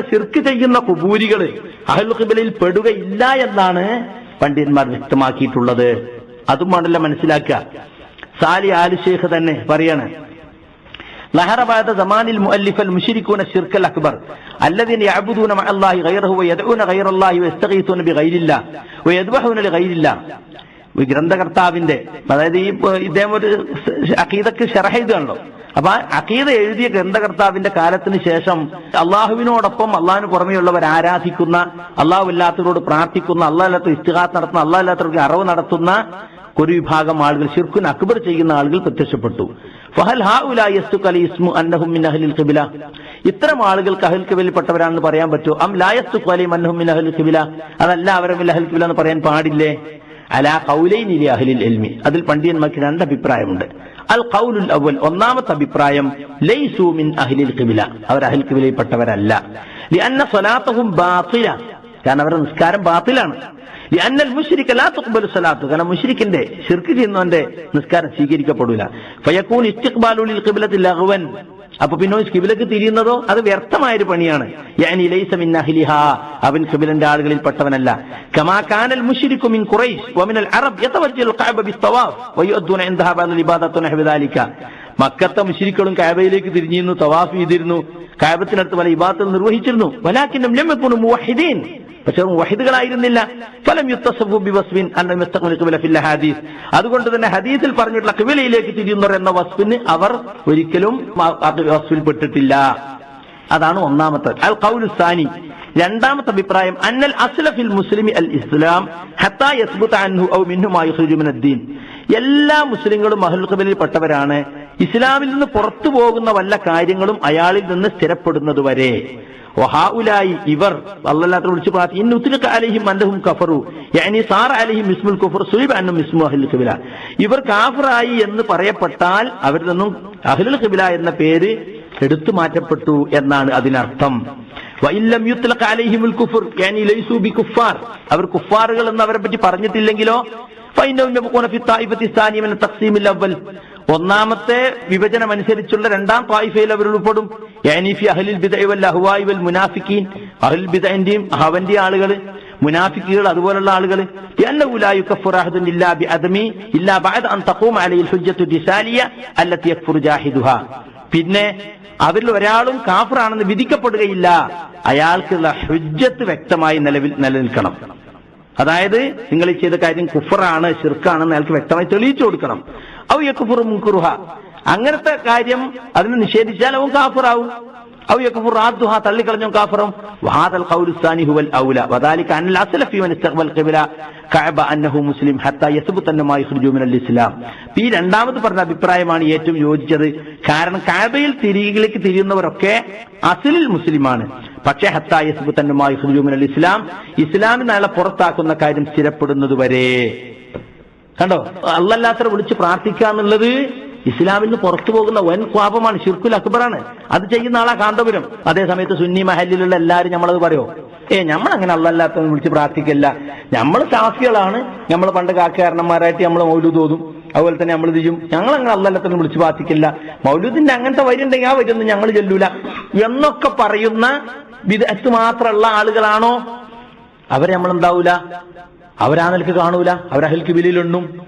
ചെയ്യുന്ന ശിർക്ക് ചെയ്യുന്ന കുബൂരികൾ അഹൽഖിബലിൽ പെടുകയില്ല എന്നാണ് പണ്ഡിതന്മാർ വ്യക്തമാക്കിയിട്ടുള്ളത്. അതുമാണല്ല മനസ്സിലാക്കുക. സാലി ആലി ഷേഖ് തന്നെ പറയാണ് നഹറബാദ സമാനിൽ മുഅല്ലിഫൽ മുശിരിക്കൂന ശിർക്കൽ അക്ബർ. അല്ലദീന യഅബ്ദൂന മഅ അല്ലാഹി ഗൈറഹു വയദ്ഊന ഗൈറ അല്ലാഹി വയസ്തഗീസുന ബിഗൈരില്ല വയദ്ബഹൂന ലിഗൈരില്ല. ഗ്രന്ഥകർത്താവിന്റെ അതായത് ഈ ഇദ്ദേഹം ഒരു അഖീദക്ക് ഷറഹ ചെയ്താണല്ലോ അപ്പൊ അഖീദ എഴുതിയ ഗ്രന്ഥകർത്താവിന്റെ കാലത്തിന് ശേഷം അള്ളാഹുവിനോടൊപ്പം അള്ളാഹിന് പുറമെയുള്ളവർ ആരാധിക്കുന്ന അള്ളാഹു പ്രാർത്ഥിക്കുന്ന അള്ളാഹ് അല്ലാത്ത ഇസ്തിഹാത്ത് നടത്തുന്ന അള്ളാഹ് അല്ലാത്തവർക്ക് അറിവ് നടത്തുന്ന ഒരു വിഭാഗം ആളുകൾ ഷിർഖുൻ അക്ബർ ചെയ്യുന്ന ആളുകൾ പ്രത്യക്ഷപ്പെട്ടു. ഫഹൽ അലി മിൻ അഹ്ലിൽ ഇത്തരം ആളുകൾക്ക് അഹൽ ഖിബലിൽപ്പെട്ടവരാണെന്ന് പറയാൻ പറ്റുമോ? അം ലായസ്തു അന്നഹും മിൻ അഹ്ലിൽ അതല്ല അവരെ മിൻ അഹ്ലിൽ ഖിബല എന്ന് പറയാൻ പാടില്ലേ? അലാ ഖൗലൈനി ലി അഹ്ലിൽ എൽമി അതിൽ പണ്ഡിതന്മാർക്ക് രണ്ട് അഭിപ്രായമുണ്ട്. അൽ കൗലുൽ അവൽ ഒന്നാമത്തെ അഭിപ്രായം ലൈസു മിൻ അഹ്ലിൽ ഖിബല. അവർ അഹ്ലിൽ ഖിബലയിൽപ്പെട്ടവരല്ല. ലിഅന്ന സ്വലാത്തുഹും ബാത്തില. കാരണം അവരുടെ നിസ്കാരം ബാത്തിലാണ്. അന്നൽ മുഷ്രിക്ക് ലാ തുഖ്ബലു സ്വലാത്തു. കാരണം മുശ്രിക്കിന്റെ ശിർക്ക് ചെയ്യുന്നവന്റെ നിസ്കാരം സ്വീകരിക്കപ്പെടില്ല ഫയക്കൂൻ ഇസ്തിഖ്ബാലുൽ ഖിബ്ലത്തി ലഗ്വൻ. അപ്പൊ പിന്നെ കിബിലക്ക് തിരിയുന്നതോ അത് വ്യർത്ഥമായൊരു പണിയാണ്. അവൻ കിബിലന്റെ ആളുകളിൽ പെട്ടവനല്ല. കമാ കാനൽ മുശ്രിക്കു മിൻ ഖുറൈശ് വമിനൽ അറബ് കഅബ മക്കത്തെ മുഷിരിക്കളും കാബയിലേക്ക് തിരിഞ്ഞിരുന്നു തവാഫ് ചെയ്തിരുന്നു. കാബത്തിനടുത്ത് പല ഇബാദത്തുകൾ നിർവഹിച്ചിരുന്നു. വലാക്കിനും ലം മുവഹിദീൻ. പക്ഷെ വഹിദുകളായിരുന്നില്ല. ഫലം ഹദീസ്. അതുകൊണ്ട് തന്നെ ഹദീസിൽ പറഞ്ഞിട്ടുള്ള കിബിലയിലേക്ക് തിരിയുന്നവർ എന്ന വസ്ഫിന് അവർ ഒരിക്കലും വസ്ഫിൽ പെട്ടിട്ടില്ല. അതാണ് ഒന്നാമത്തെ. അൽ ഖൗലു സാനി. രണ്ടാമത്തെ അഭിപ്രായം അന്നൽ അസ്ലഫിൽ മുസ്ലിമി അൽ ഇസ്ലാം ഹത്താ യസ്ബുത അൻഹു ഔ മിൻഹു മാ യുഖ്രിജു മിനൽ ദീൻ. എല്ലാ മുസ്ലിങ്ങളും അഹ്ലുൽ കബലിൽ പെട്ടവരാണ്. ഇസ്ലാമിൽ നിന്ന് പുറത്തു പോകുന്ന വല്ല കാര്യങ്ങളും അയാളിൽ നിന്ന് സ്ഥിരപ്പെടുന്നത് വരെ. വഹാഉലായി ഇവർ അള്ളാഹത്തെ വിളിച്ച് പ്രാർത്ഥിക്കും ഇന്ന് ഉത്തിലക്ക് അലഹിം അല്ലഹും കഫറു. യാനി സാർ അലഹിം ഇസ്മുൽ കുഫർ സുലിബ് അന്നും ഇസ്മു അഹ്ലുൽ കബില ഇവർ കാഫറായി എന്ന് പറയപ്പെട്ടാൽ അവരിൽ നിന്നും അഹ്ലുൽ കബില എന്ന പേര് എടുത്തു മാറ്റപ്പെട്ടു എന്നാണ് അതിനർത്ഥം. വഇല്ലം യുത്ലഖ അലൈഹിമുൽ കുഫർ യാനി ലൈസു ബി കുഫാർ. അവർ കുഫാറുകൾ എന്ന് അവരെ പറ്റി പറഞ്ഞിട്ടില്ലെങ്കിലോ? ഒന്നാമത്തെ വിഭജനം അനുസരിച്ചുള്ള രണ്ടാം തായിഫയിൽ അവർ ഉൾപ്പെടും. യാനീഫി മുനാഫിക്കീൻ അഹുൽ ബിദൈന്റെയും അവന്റെ ആളുകൾ മുനാഫിക്കുകൾ അതുപോലുള്ള ആളുകൾ പിന്നെ അവരിൽ ഒരാളും കാഫറാണെന്ന് വിധിക്കപ്പെടുകയില്ല. അയാൾക്കുള്ള ഹുജ്ജത്ത് വ്യക്തമായി നിലവിൽ നിലനിൽക്കണം. അതായത് നിങ്ങൾ ഈ ചെയ്ത കാര്യം കുഫറാണ് ഷിർക്കാണെന്ന് അയാൾക്ക് വ്യക്തമായി തെളിയിച്ചു കൊടുക്കണം. ഔ യക്കുഫുർ മുൻകുറുഹ അങ്ങനത്തെ കാര്യം അതിനെ നിഷേധിച്ചാൽ അവൻ കാഫറാവും. ഔല. വദാലിക അൻ ഖിബ്ല. കഅബ മുസ്ലിം യഖ്റുജു മിനൽ ഇസ്ലാം. രണ്ടാമത് പറഞ്ഞ അഭിപ്രായമാണ് ഏറ്റവും യോജിച്ചത്. കാരണം കഅബയിൽ തിരികിലേക്ക് തിരിയുന്നവരൊക്കെ അസലിൽ മുസ്ലിമാണ്. പക്ഷേ ഹത്തായ സുബുത്തന്നുമായി യഖ്റുജു ഇസ്ലാം ഇസ്ലാമിൽ നാളെ പുറത്താക്കുന്ന കാര്യം സ്ഥിരപ്പെടുന്നത് വരെ. കണ്ടോ? അല്ലല്ലാത്തവരെ വിളിച്ച് പ്രാർത്ഥിക്കുക എന്നുള്ളത് ഇസ്ലാമിൽ നിന്ന് പുറത്തു പോകുന്ന വൻ പാപമാണ് ഷിർക്കുൽ അക്ബറാണ്. അത് ചെയ്യുന്ന ആളാ കാന്തപുരം. അതേസമയത്ത് സുന്നി മഹലിലുള്ള എല്ലാവരും നമ്മളത് പറയോ? ഏ നമ്മൾ അങ്ങനെ അല്ലല്ലാത്ത വിളിച്ച് പ്രാർത്ഥിക്കില്ല. നമ്മൾ സാഫികളാണ്. നമ്മൾ പണ്ട് കാക്കാരണന്മാരായിട്ട് നമ്മൾ മൗലൂദ് തോന്നും അതുപോലെ തന്നെ നമ്മൾ ചെയ്യും. ഞങ്ങൾ അങ്ങനെ അല്ലല്ലാത്ത വിളിച്ച് പ്രാർത്ഥിക്കില്ല. മൗലൂദിന്റെ അങ്ങനത്തെ വരി ഉണ്ടെങ്കിൽ ആ വരിയൊന്നും ഞങ്ങൾ ചെല്ലൂല. എന്നൊക്കെ പറയുന്ന വിദഗ്ധ മാത്രമുള്ള ആളുകളാണോ? അവരെ നമ്മൾ എന്താവൂല അവരാ നിലയ്ക്ക് കാണൂല? അവരഹൽക്ക് ബില്ലിലുണ്ടും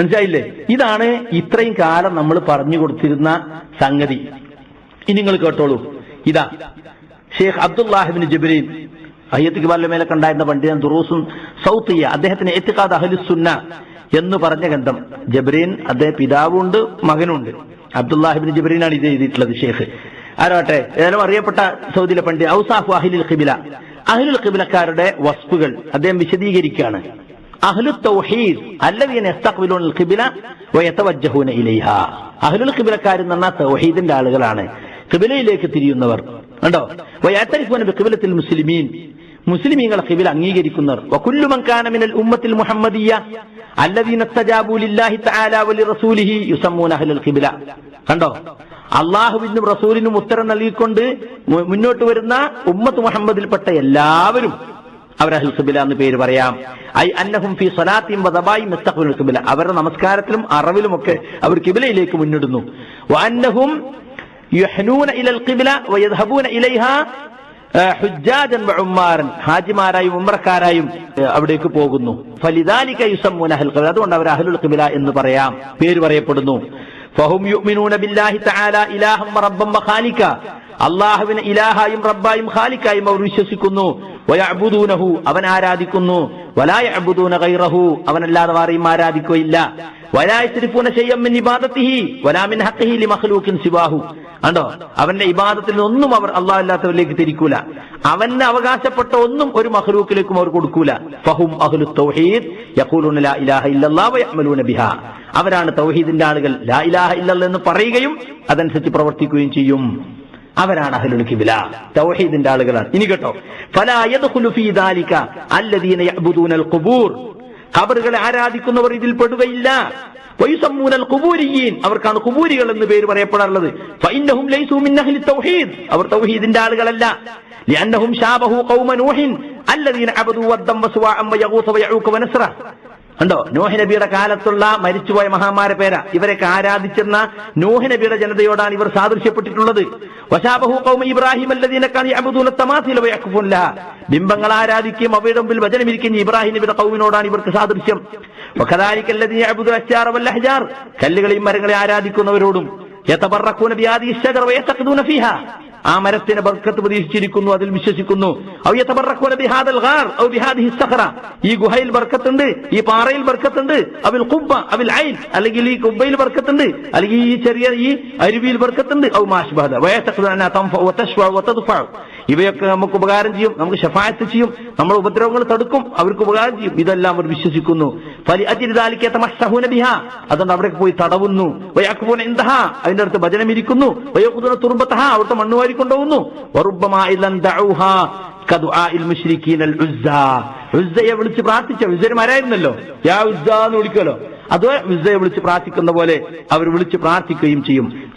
മനസ്സിലായില്ലേ? ഇതാണ് ഇത്രയും കാലം നമ്മൾ പറഞ്ഞു കൊടുത്തിരുന്ന സംഗതി. ഇനി നിങ്ങൾ കേട്ടോളൂ. ഇതാ ഷെയ്ഖ് അബ്ദുല്ലാഹിബിൻ ജബരീൻ അയ്യത്തിക്ക് മേലൊക്കെ ഉണ്ടായിരുന്ന പണ്ഡിതൻ ദുറൂസും സൗത്തിയ അദ്ദേഹത്തിന് എത്തിക്കാത് അഹലുസുന്ന എന്ന് പറഞ്ഞ ഗ്രന്ഥം. ജബരീൻ അദ്ദേഹം പിതാവുണ്ട് മകനുണ്ട്. അബ്ദുല്ലാഹിബിൻ ജബ്രീനാണ് ഇത് എഴുതിയിട്ടുള്ളത് ഷെയ്ഖ്. ആരോട്ടെ? ഏതായാലും അറിയപ്പെട്ട സൗദിയിലെ പണ്ഡിത ഔസാഫു അഹിലുൽ ഖിബില. അഹിലുൽ ഖിബിലക്കാരുടെ വസ്തുകൾ അദ്ദേഹം വിശദീകരിക്കുകയാണ്. അഹ്ലു തൗഹീദ് അല്ലദീന അഹ്ലുൽ ഖിബിലക്കാർ എന്ന് പറഞ്ഞാൽ തൗഹീദിന്റെ ആളുകളാണ്. ഖിബിലയിലേക്ക് തിരിയുന്നവർ. കണ്ടോ? വയതരിഫൂന മുസ്ലിമീൻ. മുസ്ലിമീങ്ങളെ ഖിബില അംഗീകരിക്കുന്നവർ. വകുല്ലു ഉമ്മത്തിൽ മുഹമ്മദിയ അല്ലദീന ലില്ലാഹി തആല വലിറസൂലിഹി യുസമ്മൂന അഹ്ലുൽ ഖിബില. കണ്ടോ? അള്ളാഹുവിനും റസൂലിനും ഉത്തരം നൽകിക്കൊണ്ട് മുന്നോട്ട് വരുന്ന ഉമ്മത്ത് മുഹമ്മദിൽപ്പെട്ട എല്ലാവരും അവർ അഹ്ൽ ഖിബില എന്ന് പേര് പറയാം. ഐ അന്നഹും ഫി സ്വലാത്തിയും വദബായും മുസ്തഖ്ബിൽ ഖിബില അവരുടെ നമസ്കാരത്തിലും അറവിലുമൊക്കെ അവർ കിബിലയിലേക്ക് മുന്നിടുന്നു. യഹ്നൂന ഇലൽ വയദ്ഹബൂന ഹാജിമാരായും ഉമ്രക്കാരായും അവിടേക്ക് പോകുന്നു. ഫലിദാലിക യുസമ്മൂന അതുകൊണ്ട് അവർ അഹ്ലുൽ കിബില എന്ന് പറയാം. പേര് പറയപ്പെടുന്നു. ഫഹും യുഅ്മിനൂന ബില്ലാഹി തആല ഇലാഹം റബ്ബം വഖാലിക അള്ളാഹുവിനെ ഇലാഹായും റബ്ബായും ഖാലിക്കായും അവർ വിശ്വസിക്കുന്നു. വയഅബുദൂനഹു അവൻ ആരാധിക്കുന്നു. വലായ അബുദൂന കൈറഹു അവനല്ലാതെ വാറിയും ആരാധിക്കുകയില്ല. വലായത്തിരിപ്പൂന ചെയ്യം ഇബാദത്തിഹി വലാമിൻ ഹഖിഹി ലി മഖ്ലൂഖിൻ സിവാഹു. കണ്ടോ? അവന്റെ ഇബാദത്തിൽ ഒന്നും അവർ അള്ളാഹല്ലാത്തവരിലേക്ക് തിരിക്കൂല. അവന് അവകാശപ്പെട്ട ഒന്നും ഒരു മഹ്ലൂക്കിലേക്കും അവർ കൊടുക്കൂല. ഫഹും അഹ്ലു തൗഹീദ് യഖൂലൂന ലാ ഇലാഹ ഇല്ലല്ലാഹ് ബിഹാ. അവരാണ് തൗഹീദിന്റെ ആളുകൾ. ലാ ഇലാഹ ഇല്ലല്ലാഹ് എന്ന് പറയുകയും അതനുസരിച്ച് പ്രവർത്തിക്കുകയും ചെയ്യും. അവരാണ് അഹ്ലുൽ തൗഹീദിന്റെ ആളുകളാണ്. ഇനി കേട്ടോ. ഫലാ ഖുബൂർ ഖബറുകളെ ആരാധിക്കുന്നവർ ഇതിൽ പെടുകയില്ല. അവർക്കാണ് കുബൂരികൾ എന്ന് പേര് പറയപ്പെടാറുള്ളത്. മിൻ അവർ തൗഹീദിന്റെ ആളുകളല്ല. ഖൗമ നൂഹിൻ. അല്ലദീന അബദു വദ്ദം വസ്വാഅം വയഗൂസ വയഊക വനസ്റ കണ്ടോ? നോഹി നബിയുടെ കാലത്തുള്ള മരിച്ചുപോയ മഹാന്മാരെ പേരാ. ഇവരൊക്കെ ആരാധിച്ചിരുന്ന നോഹി നബിയുടെ ജനതയോടാണ് ഇവർ സാദൃശ്യപ്പെട്ടിട്ടുള്ളത്. ഇബ്രാഹിം ബിംബങ്ങൾ ആരാധിക്കുകയും അവയുടെ മുമ്പിൽ വചനമിരിക്കുന്ന ഇബ്രാഹിം നബിയുടെ കൗമിനോടാണ് ഇവർക്ക് സാദൃശ്യം. കല്ലുകളെയും മരങ്ങളെ ആരാധിക്കുന്നവരോടും. آمرتنا بركت بديش جري كنوا دل مشي جري كنوا أو يتبرك ولا بهذا الغار أو بهذه الصخرة يجوهيل بركت عنده يبارايل بركت عنده أبي القبة أبي العين ألقي لي قبيل بركت عنده ألقي يي شريعة يي أريبيل بركت عنده أو ما أشبه هذا ويعتقد أنها تنفع وتشفع وتدفع ഇവയൊക്കെ നമുക്ക് ഉപകാരം ചെയ്യും നമുക്ക് ഷഫായത്ത് ചെയ്യും നമ്മൾ ഉപദ്രവങ്ങൾ തടുക്കും അവർക്ക് ഉപകാരം ചെയ്യും. ഇതെല്ലാം അവർ വിശ്വസിക്കുന്നു. അതുകൊണ്ട് അവിടെ പോയി തടവുന്നു. അതിന്റെ അടുത്ത് ഭജനം ഇരിക്കുന്നു. തുറുമ്പത്തഹ അവിടുത്തെ മണ്ണുവാരി കൊണ്ടുപോകുന്നു. ഉസ്സയെ വിളിച്ച് പ്രാർത്ഥിച്ച ഉസ്സരുമാരായിരുന്നല്ലോ യാ ഉസ്സ എന്ന് വിളിക്കലോ അത് ഉസ്സയെ വിളിച്ച് പ്രാർത്ഥിക്കുന്ന പോലെ അവർ വിളിച്ച് പ്രാർത്ഥിക്കുകയും ചെയ്യും.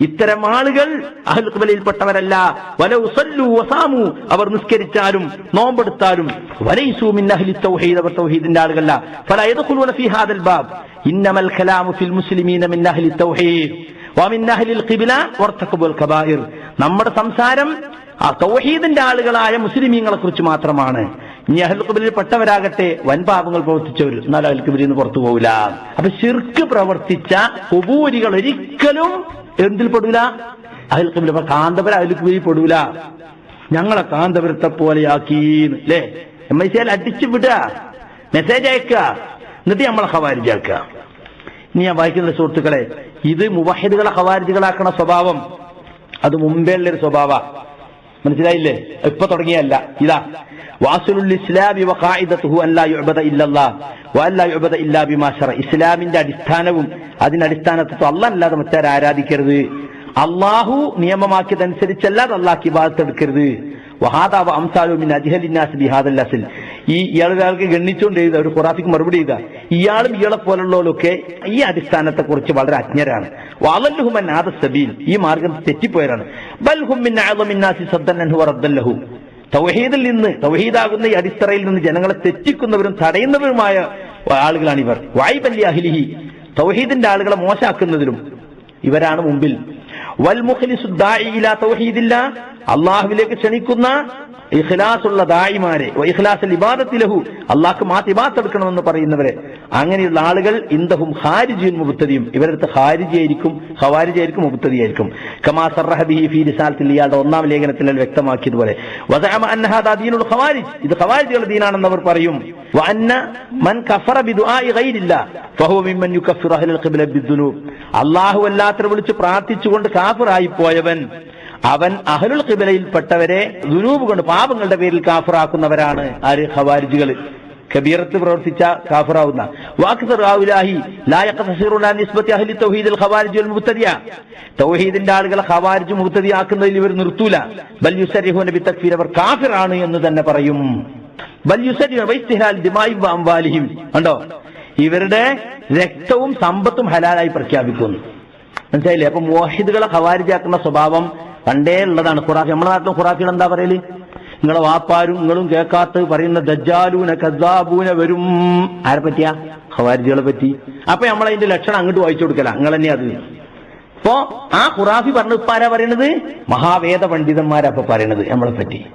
ഇത്തരം ആളുകൾ അഹൽക്കബലയിൽപ്പെട്ടവരല്ല വസാമു. അവർ നിസ്കരിച്ചാലും നോമ്പെടുത്താലും വലൈസൂമിൻ അഹ്ലി തൗഹീദ്. അവർ തൗഹീദിന്റെ ആളുകളല്ല. ഫല യദ്ഖുലൂന ഫീ ഹാദൽ ബാബ്. ഇന്നമൽ കലാമു ഫിൽ മുസ്ലിമീന മിൻ അഹ്ലി തൗഹീദ്. വമിൻ അഹ്ലിൽ ഖിബ്ല വർതഖബുൽ കബായിർ. നമ്മുടെ സംസാരം ആ തൗഹീദിന്റെ ആളുകളായ മുസ്ലിമീങ്ങളെ കുറിച്ച് മാത്രമാണ്. ഇനി അഹൽ ഖിബലിൽ പെട്ടവരാകട്ടെ വൻ പാപങ്ങൾ പ്രവർത്തിച്ചവർ. എന്നാൽ അഹൽ ഖിബലിൽ നിന്ന് പുറത്തു പോകില്ല അപ്പൊ ശിർക്ക് പ്രവർത്തിച്ച കുബൂരികൾ ഒരിക്കലും എന്തിൽ പെടൂല? അഹിൽ ഖിബില അപ്പൊ കാന്തപുര അഹിൽ ഖിബിലിൽ പെടൂല. ഞങ്ങളെ കാന്തപുരത്തെ പോലെയാക്കീന്ന് അല്ലേ എം ഐ സിയിൽ അടിച്ചു വിടുക. മെസ്സേജ് അയക്കുക. എന്നിട്ട് നമ്മളെ ഹവാരിജാക്കുക ഇനി ഞാൻ വായിക്കുന്ന സുഹൃത്തുക്കളെ ഇത് മുവഹിദുകളെ ഹവാരിജുകളാക്കണ സ്വഭാവം. അത് മുമ്പേ ഉള്ളൊരു സ്വഭാവ. മനസ്സിലായില്ലേ? ഇപ്പൊ തുടങ്ങിയല്ല ഇതാ ഇസ്ലാമിന്റെ അടിസ്ഥാനവും അല്ലാഹ് അല്ലാതെ മറ്റാരും ആരാധിക്കരുത്. അള്ളാഹു നിയമമാക്കിയതനുസരിച്ചല്ലാതെ അള്ളാഹ് എടുക്കരുത്. വഹാദാവ അജിഹലിന്നാസ് ബിഹാദൽ അസിൽ. ഈ ഇയാൾ ഒരാൾക്ക് ഗണ്ണിച്ചുകൊണ്ട് എഴുതുക ഒരു ഖുറാഫിക്ക് മറുപടി ചെയ്ത ഇയാളും ഇയാളെ പോലുള്ളവരൊക്കെ ഈ അടിസ്ഥാനത്തെ കുറിച്ച് വളരെ അജ്ഞരാണ്. വാലല്ലുഹുമൻ ആദ സബീൽ. ഈ മാർഗം തെറ്റിപ്പോയാണ് ബൽഹുമിൻ ആദമിന്നാസി സദ്ദന്നഹു റദ്ദല്ലഹു തൗഹീദിൽ നിന്ന് തൗഹീദാകുന്ന ഈ അടിത്തറയിൽ നിന്ന് ജനങ്ങളെ തെറ്റിക്കുന്നവരും തടയുന്നവരുമായ ആളുകളാണ് ഇവർ. വായ്പല്ലി അഹിലിഹി. തൗഹീദിന്റെ ആളുകളെ മോശാക്കുന്നതിലും ഇവരാണ് മുമ്പിൽ. വൽ മുഖ്ലിസു ദാഇ തൗഹീദില്ല. അള്ളാഹുവിലേക്ക് ക്ഷണിക്കുന്ന ഇഖ്ലാസുള്ള ദായിമാരെ ഇഖ്ലാസ് ഇബാദത്തിലഹു അള്ളാഹ്ക്ക് മാറ്റി എടുക്കണമെന്ന് പറയുന്നവരെ അങ്ങനെയുള്ള ആളുകൾ ഇന്ദഹും ഹാരിജിയും മുബത്തതിയും ഇവരടുത്ത് ഹാരിജിയായിരിക്കും ഹവാരിജിയായിരിക്കും മുബത്തതിയായിരിക്കും കമാ സർഹബി ഫി റിസാലത്തിൽ ഇയാളുടെ ഒന്നാം ലേഖനത്തിൽ വ്യക്തമാക്കിയതുപോലെ ഖവാരിജ് ഇത് ഖവാരിജികളുടെ ദീനാണെന്ന് അവർ പറയും. അല്ലാഹു അല്ലാത്തവരെ വിളിച്ച് പ്രാർത്ഥിച്ചുകൊണ്ട് കാഫിറായി പോയവൻ അവൻ അഹലുൽ ഖിബലയിൽപ്പെട്ടവരെ ദുരൂപ് കൊണ്ട് പാപങ്ങളുടെ പേരിൽ കാഫറാക്കുന്നവരാണ് ആര്? ഹവാരിജികൾ കബീറത്ത് പ്രവർത്തിച്ച കാഫറാവുന്ന. തൗഹീദിന്റെ ആളുകളെ ഖവാരിജ് മുബ്തദിയാക്കുന്നതിൽ ഇവർ നിർത്തൂല. ബൽ യുസരിഹുന ബി തക്ഫീർ അവർ കാഫിറാണ് എന്ന് തന്നെ പറയും. അംവാലിഹിം. കണ്ടോ? ഇവരുടെ രക്തവും സമ്പത്തും ഹലാലായി പ്രഖ്യാപിക്കുന്നു. മനസ്സിലായില്ലേ? അപ്പൊ മോഹിദുകളെ ഹവാരിജാക്കുന്ന സ്വഭാവം പണ്ടേ ഉള്ളതാണ് ഖുറാഫി. നമ്മുടെ നാട്ടിലും ഖുറാഫികൾ എന്താ പറയൽ? നിങ്ങളെ വാപ്പാരും നിങ്ങളും കേൾക്കാത്ത പറയുന്ന ദജ്ജാലൂന കദ്ദാബൂന വരും. ആരെ പറ്റിയാ? ഹവാരിജികളെ പറ്റി. അപ്പൊ നമ്മളതിന്റെ ലക്ഷണം അങ്ങോട്ട് വായിച്ചു കൊടുക്കല. നിങ്ങൾ തന്നെ അത്. ഇപ്പോ ആ ഖുറാഫി പറഞ്ഞ ഇപ്പൊ ആരാ പറയണത്? മഹാവേദ പണ്ഡിതന്മാരാ ഇപ്പൊ പറയണത് നമ്മളെ പറ്റി.